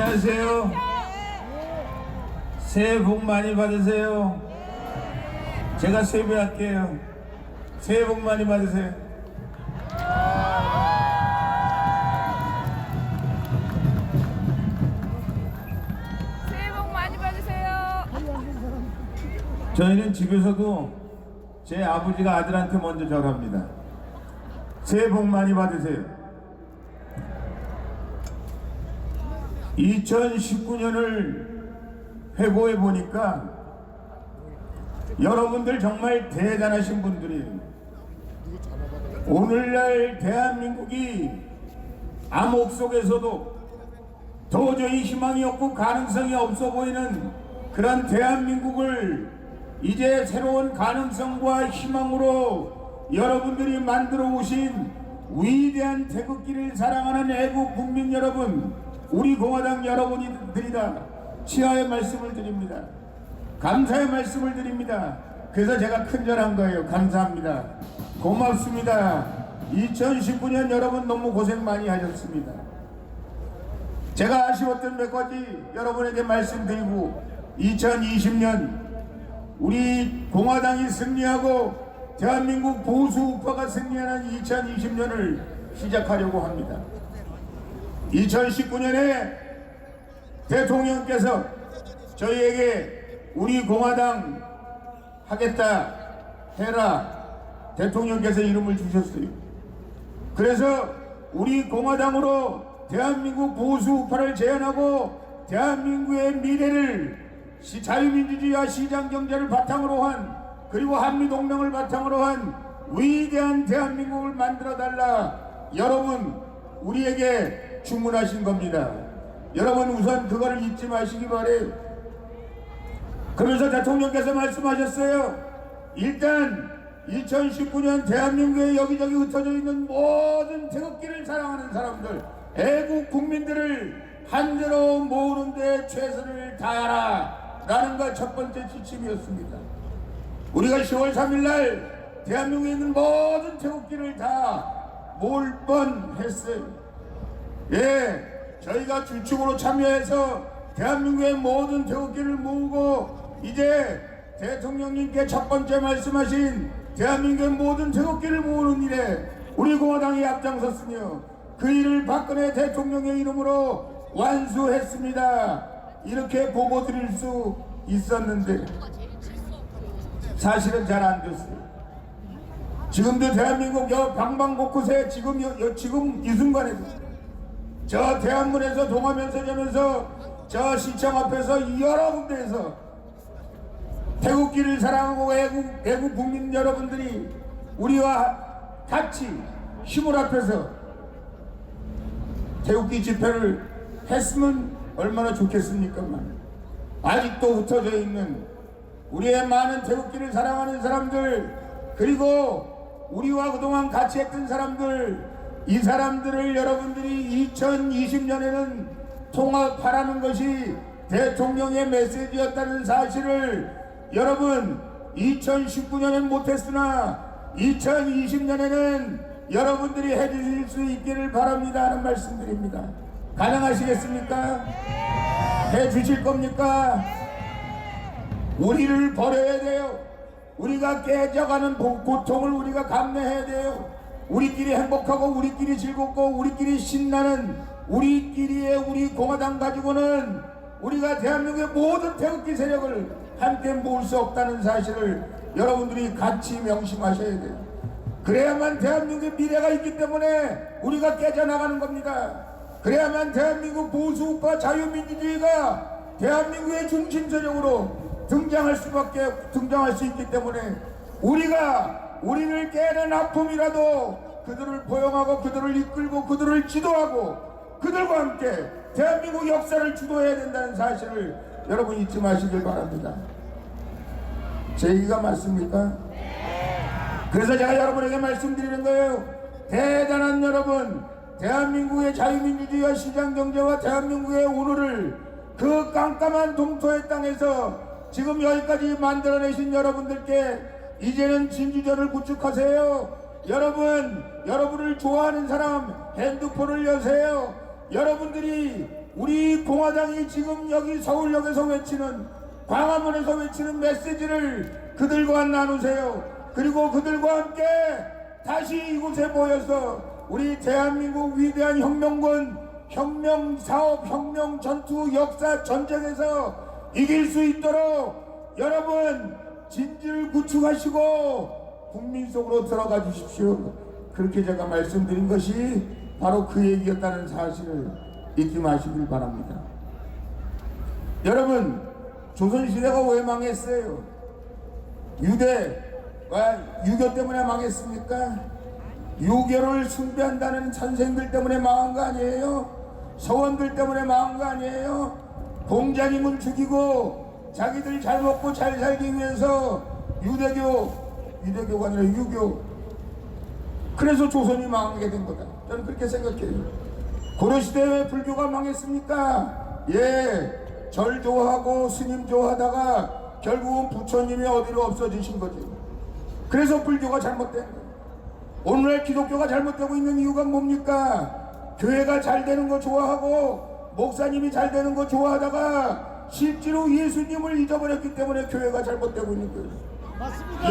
안녕하세요. 새해 복 많이 받으세요. 제가 세배할게요. 새해 복 많이 받으세요. 새해 복 많이 받으세요. 저희는 집에서도 제 아버지가 아들한테 먼저 절합니다. 새해 복 많이 받으세요. 2019년을 회고해 보니까 여러분들 정말 대단하신 분들이에요. 오늘날 대한민국이 암흑 속에서도 도저히 희망이 없고 가능성이 없어 보이는 그런 대한민국을 이제 새로운 가능성과 희망으로 여러분들이 만들어 오신 위대한 태극기를 사랑하는 애국 국민 여러분, 우리 공화당 여러분들이다. 치하의 말씀을 드립니다. 감사의 말씀을 드립니다. 그래서 제가 큰절한 거예요. 감사합니다. 고맙습니다. 2019년 여러분 너무 고생 많이 하셨습니다. 제가 아쉬웠던 몇 가지 여러분에게 말씀드리고 2020년 우리 공화당이 승리하고 대한민국 보수 우파가 승리하는 2020년을 시작하려고 합니다. 2019년에 대통령께서 저희에게 우리 공화당 하겠다 해라 대통령께서 이름을 주셨어요. 그래서 우리 공화당으로 대한민국 보수 우파를 제안하고 대한민국의 미래를 시- 자유민주주의와 시장 경제를 바탕으로 한 그리고 한미 동맹을 바탕으로 한 위대한 대한민국을 만들어 달라 여러분 우리에게 주문하신 겁니다. 여러분 우선 그거를 잊지 마시기 바래요. 그러면서 대통령께서 말씀하셨어요. 일단 2019년 대한민국에 여기저기 흩어져 있는 모든 태극기를 사랑하는 사람들, 애국 국민들을 한대로 모으는데 최선을 다하라. 라는 것 첫 번째 지침이었습니다. 우리가 10월 3일 날 대한민국에 있는 모든 태극기를 다 모을 뻔 했어요. 예, 저희가 주축으로 참여해서 대한민국의 모든 태극기를 모으고 이제 대통령님께 첫 번째 말씀하신 대한민국의 모든 태극기를 모으는 일에 우리 공화당이 앞장섰으며 그 일을 박근혜 대통령의 이름으로 완수했습니다. 이렇게 보고 드릴 수 있었는데 사실은 잘 안 됐어요. 지금도 대한민국 여 방방곳곳에 지금 여, 여- 지금 이 순간에도 저 대한문에서 동화면세점에서 저 시청 앞에서 여러 군데에서 태국기를 사랑하고 애국, 애국 국민 여러분들이 우리와 같이 힘을 합해서 태국기 집회를 했으면 얼마나 좋겠습니까만. 아직도 흩어져 있는 우리의 많은 태극기를 사랑하는 사람들 그리고 우리와 그동안 같이 했던 사람들 이 사람들을 여러분들이 2020년에는 통합하라는 것이 대통령의 메시지였다는 사실을 여러분 2019년엔 못했으나 2020년에는 여러분들이 해주실 수 있기를 바랍니다 하는 말씀드립니다 가능하시겠습니까? 해주실 겁니까? 우리를 버려야 돼요. 우리가 깨져가는 고- 고통을 우리가 감내해야 돼요. 우리끼리 행복하고 우리끼리 즐겁고 우리끼리 신나는 우리끼리의 우리 공화당 가지고는 우리가 대한민국의 모든 태극기 세력을 함께 모을 수 없다는 사실을 여러분들이 같이 명심하셔야 돼요. 그래야만 대한민국의 미래가 있기 때문에 우리가 깨져나가는 겁니다. 그래야만 대한민국 보수우파 자유민주주의가 대한민국의 중심 세력으로 등장할 수밖에 등장할 수 있기 때문에 우리가 우리를 깨는 아픔이라도 그들을 포용하고 그들을 이끌고 그들을 지도하고 그들과 함께 대한민국 역사를 주도해야 된다는 사실을 여러분 잊지 마시길 바랍니다. 제 얘기가 맞습니까? 그래서 제가 여러분에게 말씀드리는 거예요. 대단한 여러분, 대한민국의 자유민주주의와 시장경제와 대한민국의 오늘을 그 깜깜한 동토의 땅에서 지금 여기까지 만들어내신 여러분들께 이제는 진주전을 구축하세요. 여러분, 여러분을 좋아하는 사람 핸드폰을 여세요. 여러분들이 우리 공화당이 지금 여기 서울역에서 외치는 광화문에서 외치는 메시지를 그들과 나누세요. 그리고 그들과 함께 다시 이곳에 모여서 우리 대한민국 위대한 혁명군 혁명 사업, 혁명 전투, 역사 전쟁에서 이길 수 있도록 여러분 진지를 구축하시고 국민 속으로 들어가 주십시오. 그렇게 제가 말씀드린 것이 바로 그 얘기였다는 사실을 잊지 마시길 바랍니다. 여러분, 조선시대가 왜 망했어요? 유대가 유교 때문에 망했습니까? 유교를 숭배한다는 선생들 때문에 망한 거 아니에요? 서원들 때문에 망한 거 아니에요? 공자님을 죽이고 자기들 잘 먹고 잘 살기 위해서 유대교, 유대교가 아니라 유교. 그래서 조선이 망하게 된 거다. 저는 그렇게 생각해요. 고려시대에 왜 불교가 망했습니까? 예, 절 좋아하고 스님 좋아하다가 결국은 부처님이 어디로 없어지신 거지. 그래서 불교가 잘못된 거예요. 오늘날 기독교가 잘못되고 있는 이유가 뭡니까? 교회가 잘 되는 거 좋아하고 목사님이 잘 되는 거 좋아하다가 실제로 예수님을 잊어버렸기 때문에 교회가 잘못되고 있는 거예요.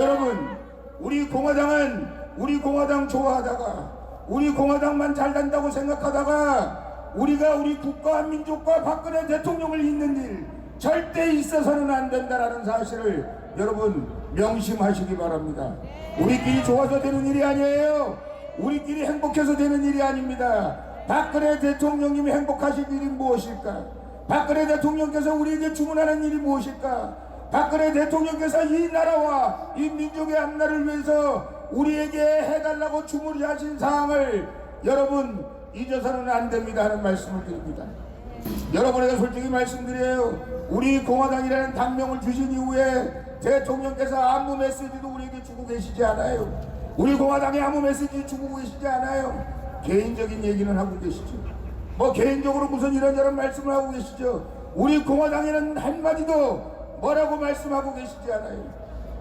여러분, 우리 공화당은 우리 공화당 좋아하다가 우리 공화당만 잘 된다고 생각하다가 우리가 우리 국가와 민족과 박근혜 대통령을 잇는 일 절대 있어서는 안 된다라는 사실을 여러분 명심하시기 바랍니다. 우리끼리 좋아서 되는 일이 아니에요. 우리끼리 행복해서 되는 일이 아닙니다. 박근혜 대통령님이 행복하실 일이 무엇일까? 박근혜 대통령께서 우리에게 주문하는 일이 무엇일까? 박근혜 대통령께서 이 나라와 이 민족의 앞날을 위해서 우리에게 해달라고 주문하신 사항을 여러분 잊어서는 안 됩니다 하는 말씀을 드립니다. 여러분에게 솔직히 말씀드려요. 우리 공화당이라는 당명을 주신 이후에 대통령께서 아무 메시지도 우리에게 주고 계시지 않아요. 우리 공화당에 아무 메시지 주고 계시지 않아요. 개인적인 얘기는 하고 계시죠. 뭐 개인적으로 무슨 이런저런 말씀을 하고 계시죠. 우리 공화당에는 한마디도 뭐라고 말씀하고 계시지 않아요.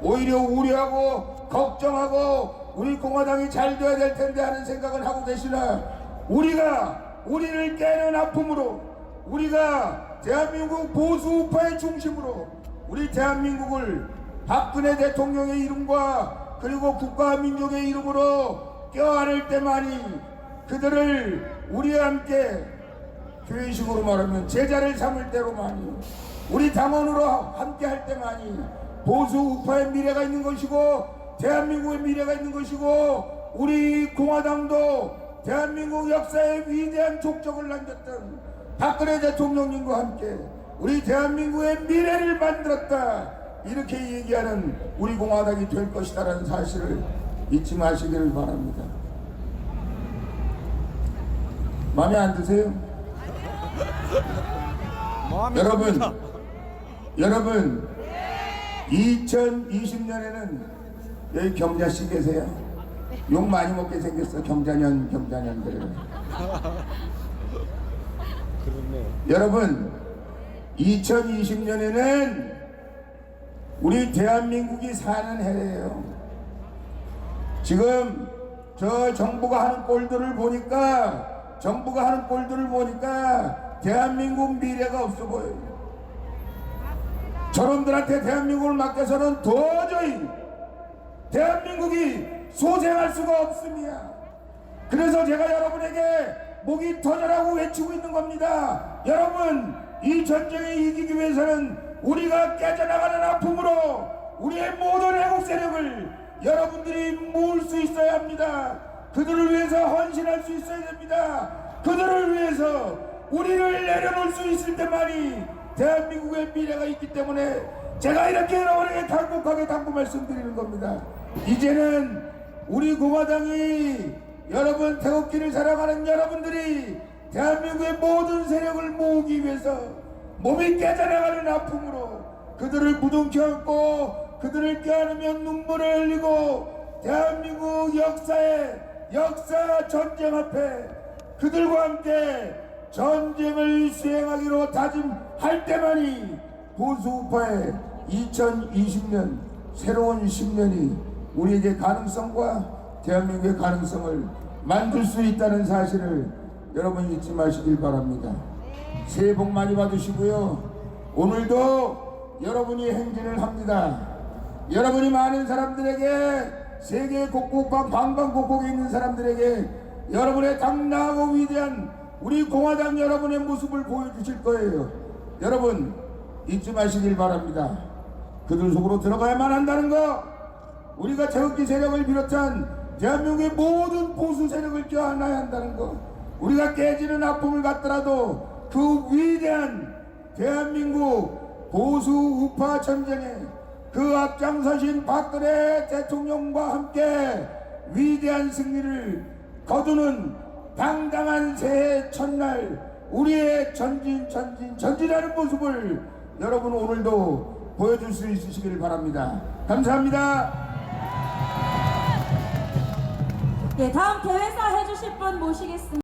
오히려 우려하고 걱정하고 우리 공화당이 잘 돼야 될 텐데 하는 생각을 하고 계시나 우리가 우리를 깨는 아픔으로 우리가 대한민국 보수 우파의 중심으로 우리 대한민국을 박근혜 대통령의 이름과 그리고 국가와 민족의 이름으로 껴안을 때만이 그들을 우리와 함께 교회식으로 말하면 제자를 삼을 때로만이 우리 당원으로 함께 할 때만이 보수 우파의 미래가 있는 것이고 대한민국의 미래가 있는 것이고 우리 공화당도 대한민국 역사에 위대한 족적을 남겼던 박근혜 대통령님과 함께 우리 대한민국의 미래를 만들었다 이렇게 얘기하는 우리 공화당이 될 것이다라는 사실을 잊지 마시기를 바랍니다. 마음에 안 드세요? 여러분. 여러분, 2020년에는 여기 경자 씨 계세요? 욕 많이 먹게 생겼어, 경자년, 경자년들. 여러분, 2020년에는 우리 대한민국이 사는 해예요. 지금 저 정부가 하는 꼴들을 보니까, 정부가 하는 꼴들을 보니까 대한민국 미래가 없어 보여요. 저놈들한테 대한민국을 맡겨서는 도저히 대한민국이 소생할 수가 없습니다. 그래서 제가 여러분에게 목이 터져라고 외치고 있는 겁니다. 여러분, 이 전쟁에 이기기 위해서는 우리가 깨져나가는 아픔으로 우리의 모든 애국 세력을 여러분들이 모을 수 있어야 합니다. 그들을 위해서 헌신할 수 있어야 됩니다. 그들을 위해서 우리를 내려놓을 수 있을 때만이 대한민국의 미래가 있기 때문에 제가 이렇게 여러분에게 당국하게 당부 말씀드리는 겁니다. 이제는 우리 공화당이 여러분 태극기를 사랑하는 여러분들이 대한민국의 모든 세력을 모으기 위해서 몸이 깨져나가는 아픔으로 그들을 부둥켜 안고 그들을 껴안으며 눈물을 흘리고 대한민국 역사의 역사 전쟁 앞에 그들과 함께 전쟁을 수행하기로 다짐 할 때만이 보수우파의 2020년 새로운 10년이 우리에게 가능성과 대한민국의 가능성을 만들 수 있다는 사실을 여러분 잊지 마시길 바랍니다. 새해 복 많이 받으시고요. 오늘도 여러분이 행진을 합니다. 여러분이 많은 사람들에게 세계 곳곳과 방방곡곡에 있는 사람들에게 여러분의 당당하고 위대한 우리 공화당 여러분의 모습을 보여주실 거예요. 여러분 잊지 마시길 바랍니다. 그들 속으로 들어가야만 한다는 거 우리가 태극기 세력을 비롯한 대한민국의 모든 보수 세력을 껴안아야 한다는 것 우리가 깨지는 아픔을 갖더라도 그 위대한 대한민국 보수 우파 전쟁에 그 앞장서신 박근혜 대통령과 함께 위대한 승리를 거두는 당당한 새해 첫날 우리의 전진 전진 전진하는 모습을 여러분 오늘도 보여줄 수 있으시기를 바랍니다. 감사합니다. 예, 다음 대회사 해주실 분 모시겠습니다.